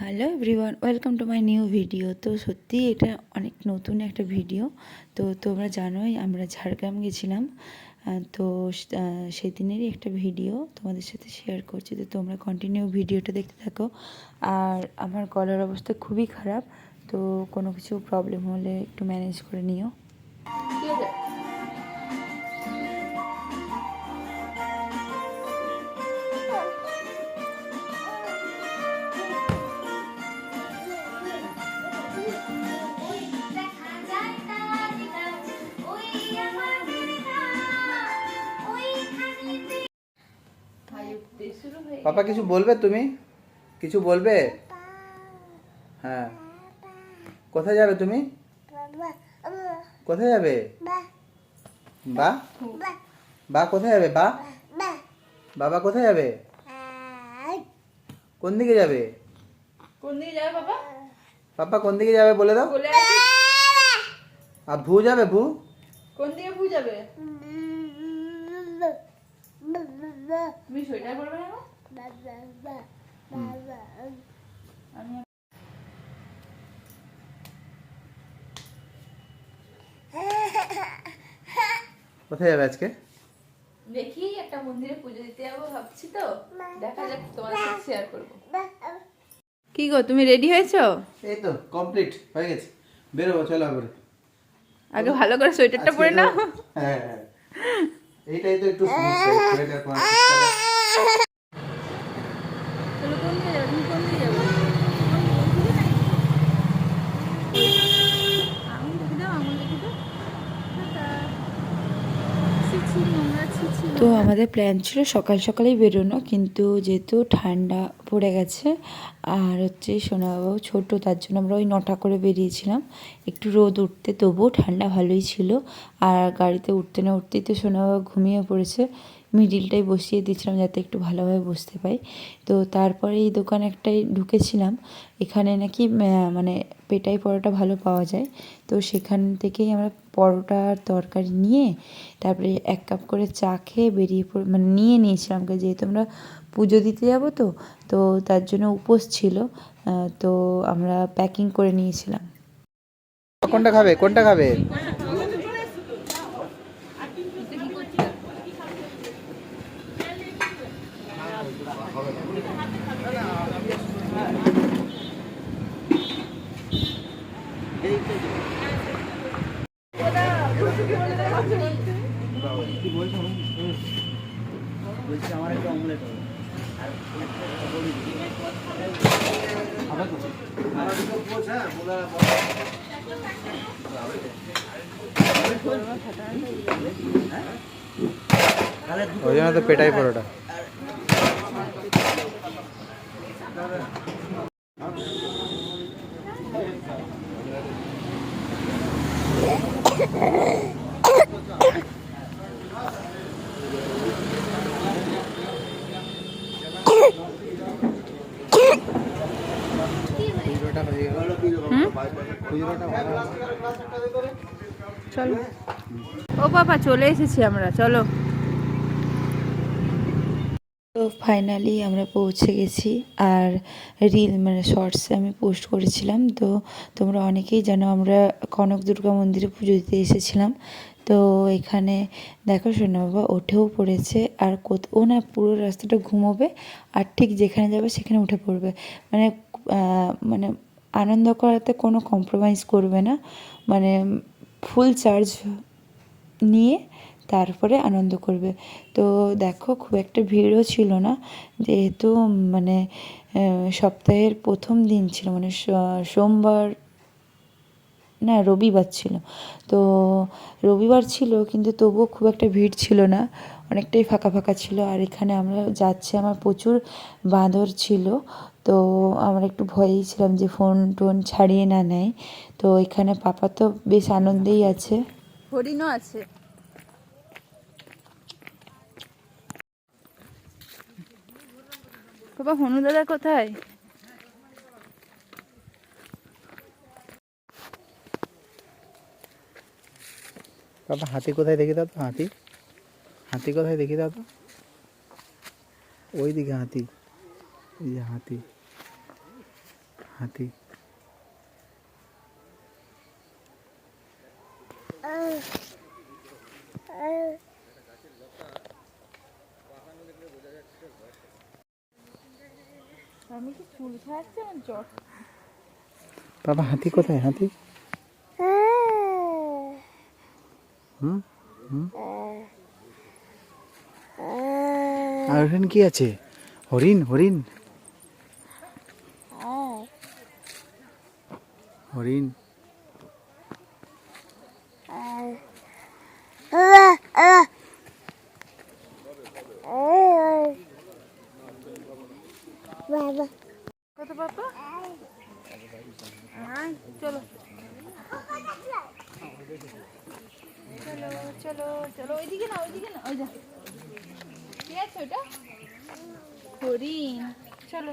Hello everyone welcome to my new video তো সত্যি এটা অনেক নতুন একটা ভিডিও তো তোমরা জানোই আমরা ঝাড়গ্রাম গেছিলাম। তো সেদিনেরই একটা ভিডিও তোমাদের সাথে শেয়ার করছি। তো তোমরা কন্টিনিউ ভিডিওটা দেখতে থাকো। আর আমার গলার অবস্থা খুবই খারাপ। তো কোনো কিছু প্রবলেম হলে একটু ম্যানেজ করে নিও। পাপা কিছু বলবে তুমি? কিছু বলবে? হ্যাঁ। কোথায় যাবে তুমি? কোথায় যাবে? বা? বা কোথায় যাবে? বা? বাবা কোথায় যাবে? কোন দিকে যাবে? কোন দিকে যাবে বাবা? পাপা কোন দিকে যাবে বলে দাও। আর ভু যাবে ভু? কোন দিকে ভু যাবে? তুমি সোয়েটার পরবে না কোথায় যাবে আজকে? দেখি একটা মন্দিরে পুজো দিতে যাব ভাবছি তো। দেখা যাক তোমার সাথে শেয়ার করব। কি গো তুমি রেডি হয়েছো? এই তো কমপ্লিট হয়ে গেছে। বেরোবো চলো আবার। আগে ভালো করে সোয়েটারটা পরে নাও। হ্যাঁ হ্যাঁ এইটাই তো একটু সমস্যা সোয়েটার পরা চলো কোন দিকে যাবে তুমি কোন দিকে যাবে আঙুল দেখে দাও আঙুল দেখে দাও টাটা। ছি, ছি, নোংরা, ছি, ছি, তো আমাদের প্ল্যান ছিল সকাল সকালেই বেরোনো, কিন্তু যেহেতু ঠান্ডা পড়ে গেছে, আর হচ্ছে সোনাবাবু ছোট, তার জন্য আমরা ওই নটা করে বেরিয়েছিলাম। একটু রোদ উঠতে, তবুও ঠান্ডা ভালোই ছিল। আর গাড়িতে উঠতে না উঠতেই তো সোনাবাবু ঘুমিয়ে পড়েছে। মিডিলটাই বসিয়ে দিয়েছিলাম যাতে একটু ভালোভাবে বসতে পাই। তো তারপরে এই দোকান একটাই ঢুকেছিলাম, এখানে নাকি মানে পেটাই পরোটা ভালো পাওয়া যায়। তো সেখান থেকেই আমরা পরোটা আর তরকারি নিয়ে, তারপরে এক কাপ করে চা খেয়ে বেরিয়ে পড়ে মানে নিয়ে নিয়েছিলাম। যেহেতু আমরা পুজো দিতে যাব তো তো তার জন্য উপোস ছিল তো আমরা প্যাকিং করে নিয়েছিলাম। কোনটা খাবে? কোনটা খাবে? ওই জন্য তো পেটাই পরোটা হয়ে গেল খুচরোটা ভালো আছে। চলো। ও বাবা চলে এসেছি আমরা চলো। তো ফাইনালি আমরা পৌঁছে গেছি আর রিল মানে শর্টসে আমি পোস্ট করেছিলাম। তো তোমরা অনেকেই জানো আমরা কনক দুর্গা মন্দিরে পুজো দিতে এসেছিলাম। তো এখানে দেখো সোনা বাবা ওঠেও পড়েছে আর কোথ ও না পুরো রাস্তাটা ঘুমোবে আর ঠিক যেখানে যাবে সেখানে উঠে পড়বে। মানে মানে আনন্দ করাতে কোনো কম্প্রোমাইজ করবে না। মানে ফুল চার্জ নিয়ে তারপরে আনন্দ করবে। তো দেখো, খুব একটা ভিড়ও ছিল না। যেহেতু মানে সপ্তাহের প্রথম দিন ছিল মানে সোমবার না, রবিবার ছিল। তো রবিবার ছিল, কিন্তু তবুও খুব একটা ভিড় ছিল না। অনেকটাই ফাঁকা ফাঁকা ছিল। আর এখানে আমরা যাচ্ছি, আমার প্রচুর বাঁদর ছিল। তো আমরা একটু ভয়েই ছিলাম যে ফোন টোন ছাড়িয়ে না নেয়। তো এখানে পাপা তো বেশ আনন্দেই আছে। হরিণও আছে। বাবা হনু দাদা কোথায়? বাবা হাতি কোথায় দেখি দাও তো হাতি? হাতি কোথায় দেখি দাও তো ওই দিকে হাতি যে হাতি। হাতি। বাবা হাতি কোথায়? হাতি? হুম? হুম? আর কি আছে? হরিণ হরিণ। হরিণ চলো চলো চলো চলো ওইদিকে না ওইদিকে না ওই যা কি আছে ওটা হরিণ চলো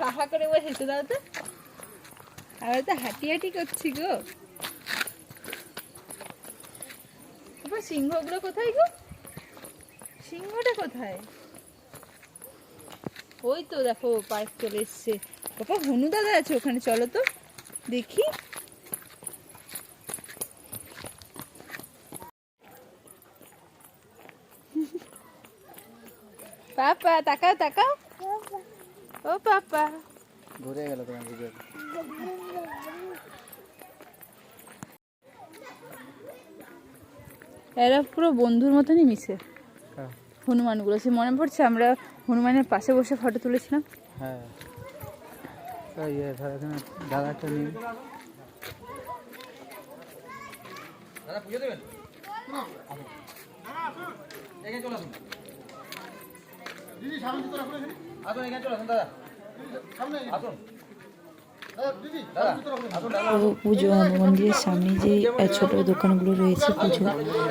হা হা করে দাও তো। আমরা তো হাঁটি হাঁটি করছি গো। কোথায় গো? সিংহটা কোথায়? ওই তো দেখো, পার্ক চলে এসছে। বাবা, হনু দাদা আছে ওখানে, চলো তো। দেখি। পাপা তাকাও তাকাও। ও পাপা। ঘুরে গেল তোমার ভিডিও এরা পুরো বন্ধুর মতনই মিশে। হনুমানগুলো। সে মনে পড়ছে আমরা হনুমানের পাশে বসে ফটো তুলেছিলাম। হ্যাঁ। তো ইয়ে ধর এখানে দাদাটা নিয়ে তো পুজো মন্দিরের সামনে যে ছোট দোকানগুলো রয়েছে পুজো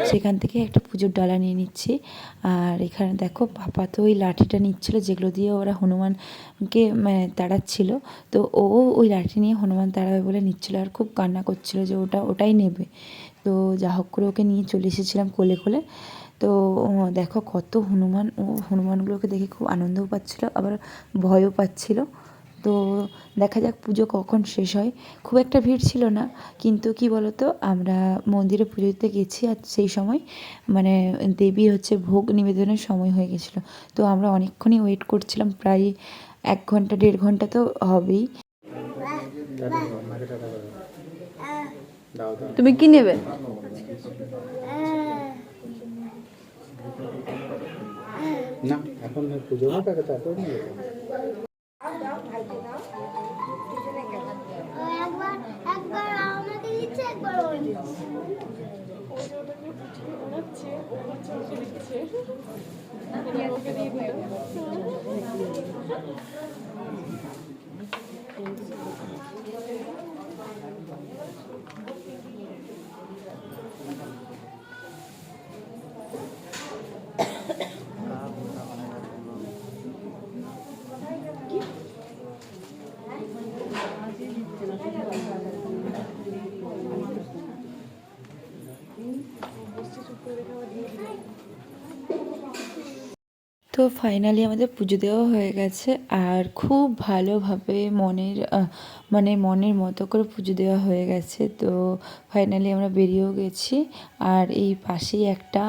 সেখান থেকে একটা পুজোর ডালা নিয়ে নিচ্ছি। আর এখানে দেখো পাপা তো ওই লাঠিটা নিচ্ছিল যেগুলো দিয়ে ওরা হনুমানকে মানে তাড়াচ্ছিল। তো ও ওই লাঠি নিয়ে হনুমান তাড়াবে বলে নিচ্ছিল আর খুব কান্না করছিল যে ওটা ওটাই নেবে। তো যা হোক করে ওকে নিয়ে চলে এসেছিলাম কোলে কোলে। তো দেখো কত হনুমান ও হনুমানগুলোকে দেখে খুব আনন্দও পাচ্ছিল আবার ভয়ও পাচ্ছিল। তো দেখা যাক পুজো কখন শেষ হয়। খুব একটা ভিড় ছিল না কিন্তু কি বলতো আমরা মন্দিরে পুজো দিতে গেছি আর সেই সময় মানে দেবীর হচ্ছে ভোগ নিবেদনের সময় হয়ে গেছিল। তো আমরা অনেকক্ষণই ওয়েট করছিলাম প্রায় এক ঘণ্টা দেড় ঘণ্টা তো হবেই। দাও দাও। তুমি কি নেবে? না এখন পুজো হবে তারপর নিয়ে একবার একবার তো ফাইনালি আমাদের পুজো দেওয়া হয়ে গেছে আর খুব ভালোভাবে মনের মানে মনের মতো করে পুজো দেওয়া হয়ে গেছে। তো ফাইনালি আমরা বেরিয়েও গেছি আর এই পাশেই একটা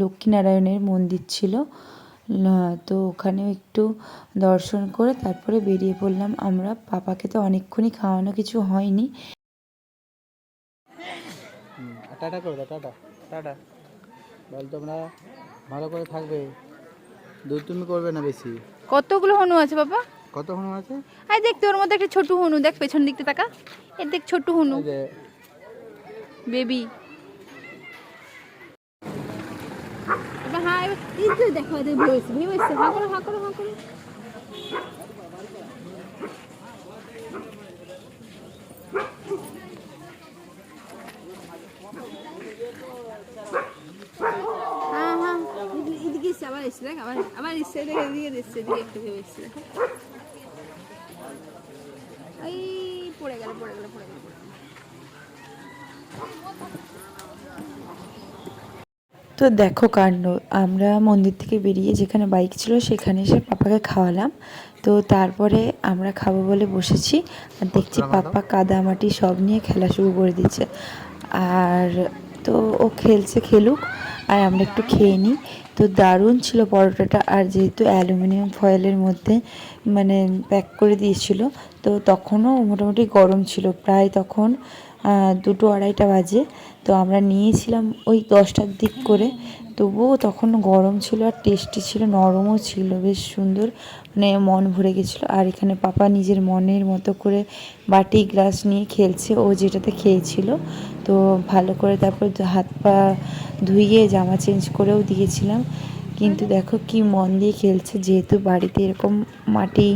লক্ষ্মীনারায়ণের মন্দির ছিল। তো ওখানেও একটু দর্শন করে তারপরে বেরিয়ে পড়লাম। আমরা পাপাকে তো অনেকক্ষণই খাওয়ানো কিছু হয়নি। হুম, টাটা করে দাও টাটা। টাটা। বল তোমরা ভালো করে থাকবে। দুধ তুমি করবে না বেশি? কতগুলো হনু আছে বাবা? কত হনু আছে? আই দেখ তোর মধ্যে একটা ছোট হনু দেখ পেছন দিকতে তাকা। এ দেখ ছোট হনু। এই যে। বেবি। হ্যাঁ এবার- ই তো দেখো এদের ভেবেছে ভেবেছে হা করো হা করো হা করো হ্যাঁ হ্যাঁ এদিকে- দেখ আবার আবার এসছে দেখ এসছে এদিকে একটু ভেবে এসছে দেখো এই পড়ে গেল পড়ে গেল পড়ে গেল। তো দেখো কাণ্ড আমরা মন্দির থেকে বেরিয়ে যেখানে বাইক ছিল সেখানে এসে পাপাকে খাওয়ালাম। তো তারপরে আমরা খাব বলে বসেছি। আর দেখছি পাপা কাদামাটি সব নিয়ে খেলা শুরু করে দিচ্ছে। আর তো ও খেলছে খেলুক। আর আমরা একটু খেয়ে নিই। তো দারুণ ছিল পরোটাটা। আর যেহেতু অ্যালুমিনিয়াম ফয়েলের মধ্যে মানে প্যাক করে দিয়েছিল, তো তখনও মোটামুটি গরম ছিল। প্রায় তখন দুটো আড়াইটা বাজে। তো আমরা নিয়েছিলাম ওই দশটার দিক করে। তবুও তখন গরম ছিল আর টেস্টি ছিল, নরমও ছিল, বেশ সুন্দর। মানে মন ভরে গেছিল। আর এখানে পাপা নিজের মনের মতো করে বাটি, গ্লাস নিয়ে খেলছে। ও যেটাতে খেয়েছিল। তো ভালো করে তারপর হাত পা ধুইয়ে জামা চেঞ্জ করেও দিয়েছিলাম। কিন্তু দেখো কি মন দিয়ে খেলছে। যেহেতু বাড়িতে এরকম মাটি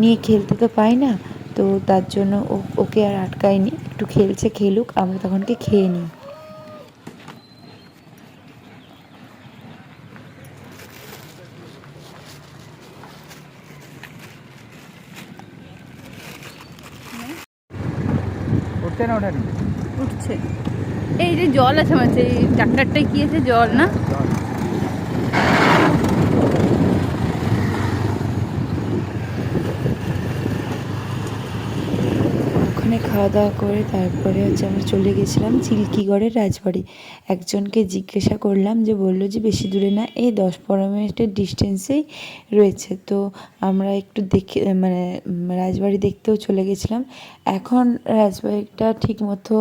নিয়ে খেলতে তো পাই না, তো তার জন্য ওকে আর আটকায়নি। একটু খেলছে, খেলুক, আমরা তখনকে খেয়ে নিই। উঠছে না ওঠানি? উঠছে। এই যে জল আছে মানে এই ট্রাক্টরটায় কি আছে জল না ওখানে খাওয়া দাওয়া করে তারপরে হচ্ছে আমরা চলে গেছিলাম চিল্কিগড়ের রাজবাড়ি। একজনকে জিজ্ঞাসা করলাম যে বলল যে বেশি দূরে না, এই দশ পনেরো মিনিটের ডিস্টেন্সেই রয়েছে। তো আমরা একটু দেখে মানে রাজবাড়ি দেখতেও চলে গেছিলাম। এখন রাজবাড়িটা ঠিক মতো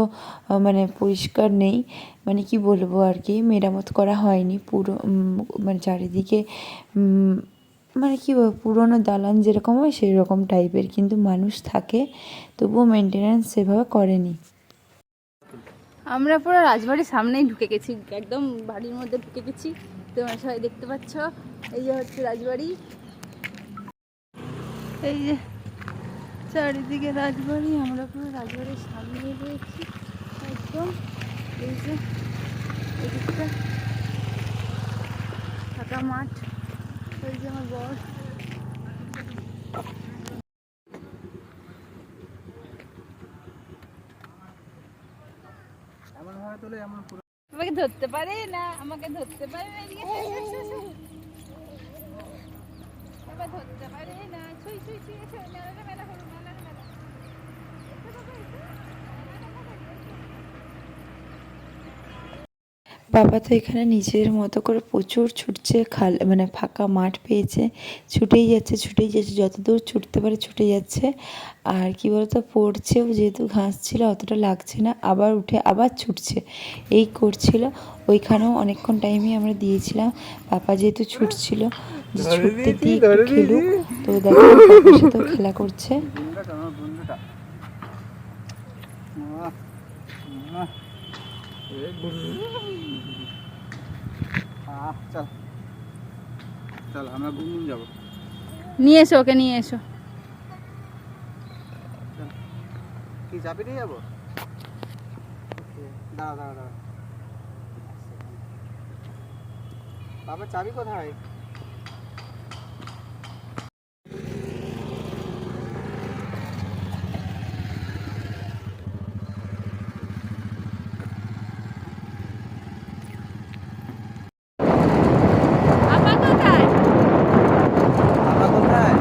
মানে পরিষ্কার নেই। মানে কি বলব আর কি, মেরামত করা হয়নি। পুরো মানে চারিদিকে মানে কি পুরোনো দালান যেরকম হয় সেই রকম টাইপের কিন্তু মানুষ থাকে, তবুও মেনটেন্যান্স সেভাবে করেনি। আমরা পুরো রাজবাড়ির সামনেই ঢুকে গেছি, একদম বাড়ির মধ্যে ঢুকে গেছি। তোমরা সবাই দেখতে পাচ্ছ, এই যে হচ্ছে রাজবাড়ি। এই যে চারিদিকে রাজবাড়ি, আমরা পুরো রাজবাড়ির সামনে রয়েছি, একদম। এই যে এদিকটা ফাঁকা মাঠ। আমাকে ধরতে পারে না, আমাকে ধরতে পারে না। ধরতে পারে না। ছুঁই ছুঁই এসো মেলা মেলা হলো মেলা মেলা এসো বাবা, এসো। বাবা তো এখানে নিজের মতো করে প্রচুর ছুটছে খাল মানে ফাঁকা মাঠ পেয়েছে ছুটেই যাচ্ছে ছুটেই যাচ্ছে যতদূর ছুটতে পারে ছুটে যাচ্ছে। আর কি বলতো পড়ছেও যেহেতু ঘাস ছিল অতটা লাগছে না আবার উঠে আবার ছুটছে। এই করছিল ওইখানেও অনেকক্ষণ টাইমই আমরা দিয়েছিলাম। পাপা যেহেতু ছুটছিল যে ছুটতে দিয়ে খেলুক। তো দেখো পাপার সাথেও খেলা করছে। বন্ধুটা চল। চল আমরা গুনগুন যাব। নিয়ে এসো ওকে নিয়ে এসো। কি চাপি নিয়ে যাব? দাঁড়া দাঁড়া দাঁড়া। বাবা চাবি কোথায় আপা কোথায় বাবা কোথায়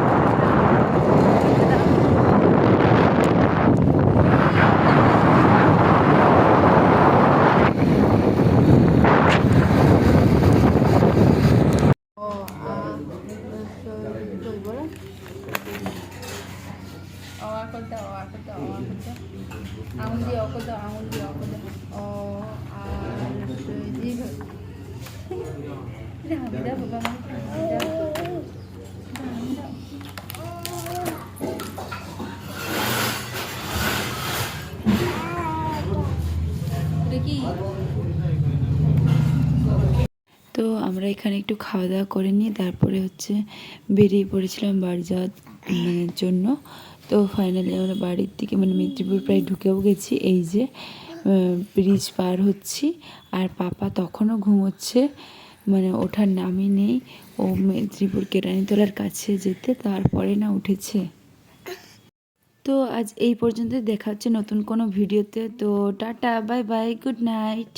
অ করতে অ করতে অ করতে আঙুল দিয়ে অ করতে আঙুল দিয়ে অ করতে অ আর জিভ হামিদা বাবা হামিদা এটা কি তো আমরা এখানে একটু খাওয়া দাওয়া করে নিয়ে তারপরে হচ্ছে বেরিয়ে পড়েছিলাম বাড়ি যাওয়ার মানে জন্য। তো ফাইনালি আমরা বাড়ির দিকে মানে মেদিনীপুর প্রায় ঢুকেও গেছি। এই যে ব্রিজ পার হচ্ছি। আর পাপা তখনও ঘুমোচ্ছে। মানে ওঠার নামই নেই। ও মেদিনীপুর কেরানিতলার কাছে যেতে, তারপরে না উঠেছে। তো আজ এই পর্যন্ত দেখা হচ্ছে নতুন কোনো ভিডিওতে। তো tata bye bye good night